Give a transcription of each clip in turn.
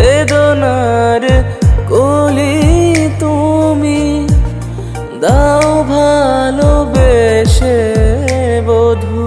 বেদনার কলি তুমি দাও ভালোবেসে বধু,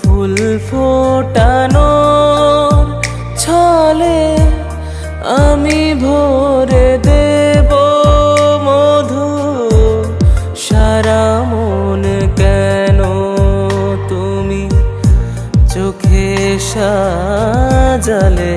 ফুল ফোটানো ছলে আমি ভরে দেব মধু। সারা মন কেন তুমি চোখে সাজালে?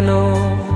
কেন?